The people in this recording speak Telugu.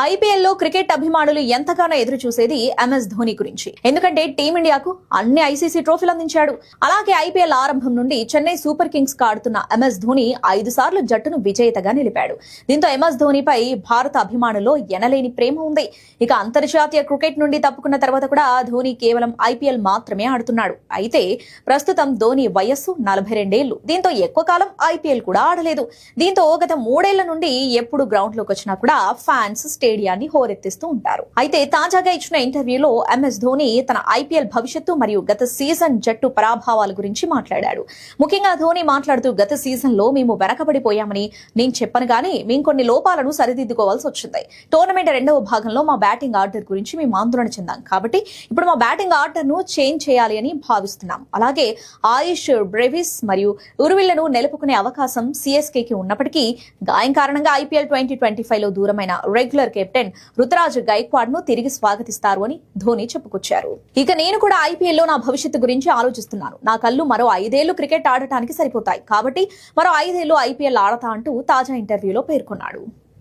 ఐపీఎల్లో క్రికెట్ అభిమానులు ఎంతగానో ఎదురు చూసేది ఎంఎస్ ధోని గురించి. ఎందుకంటే టీమిండియాకు అన్ని ఐసీసీ ట్రోఫీలు అందించాడు. అలాగే ఐపీఎల్ ఆరంభం నుండి చెన్నై సూపర్ కింగ్స్కు ఆడుతున్న ఎంఎస్ ధోని ఐదు సార్లు జట్టును విజేతగా నిలిపాడు. దీంతో ఎంఎస్ ధోనిపై భారత అభిమానుల్లో ఎనలేని ప్రేమ ఉంది. ఇక అంతర్జాతీయ క్రికెట్ నుండి తప్పుకున్న తర్వాత కూడా ధోని కేవలం ఐపీఎల్ మాత్రమే ఆడుతున్నాడు. అయితే ప్రస్తుతం ధోని వయస్సు నలభై రెండేళ్ళు. దీంతో ఎక్కువ కాలం ఐపీఎల్ కూడా ఆడలేదు. దీంతో గత మూడేళ్ళ నుండి ఎప్పుడు గ్రౌండ్లోకి వచ్చినా కూడా ఫ్యాన్స్ స్టేడియాన్ని హోరెత్తిస్తూ ఉంటారు. అయితే తాజాగా ఇచ్చిన ఇంటర్వ్యూలో ఎంఎస్ ధోని తన ఐపీఎల్ భవిష్యత్తు మరియు గత సీజన్ జట్టు పరాభావాల గురించి మాట్లాడాడు. ముఖ్యంగా ధోని మాట్లాడుతూ గత సీజన్లో మేము వెనకబడిపోయామని నేను చెప్పను గానీ మేము కొన్ని లోపాలను సరిదిద్దుకోవాల్సి వచ్చింది. టోర్నమెంట్ రెండవ భాగంలో మా బ్యాటింగ్ ఆర్డర్ గురించి మేము ఆందోళన చెందాం. కాబట్టి ఇప్పుడు మా బ్యాటింగ్ ఆర్డర్ను చేంజ్ చేయాలి అని భావిస్తున్నాం. అలాగే ఆయుష్ బ్రెవిస్ మరియు ఉరువిళ్ళను నిలుపుకునే అవకాశం సిఎస్కే కి ఉన్నప్పటికీ గాయం కారణంగా ఐపీఎల్ ట్వంటీ ట్వంటీ ఫైవ్లో దూరమైన రెగ్యులర్ కెప్టెన్ రుతురాజ్ గైక్వాడ్ను తిరిగి స్వాగతిస్తారు అని ధోని చెప్పుకొచ్చారు. ఇక నేను కూడా ఐపీఎల్లో నా భవిష్యత్తు గురించి ఆలోచిస్తున్నాను. నా కళ్ళు మరో ఐదేళ్ళు క్రికెట్ ఆడటానికి సరిపోతాయి. కాబట్టి మరో ఐదేళ్ళు ఐపీఎల్ ఆడతా అంటూ తాజా ఇంటర్వ్యూలో పేర్కొన్నాడు.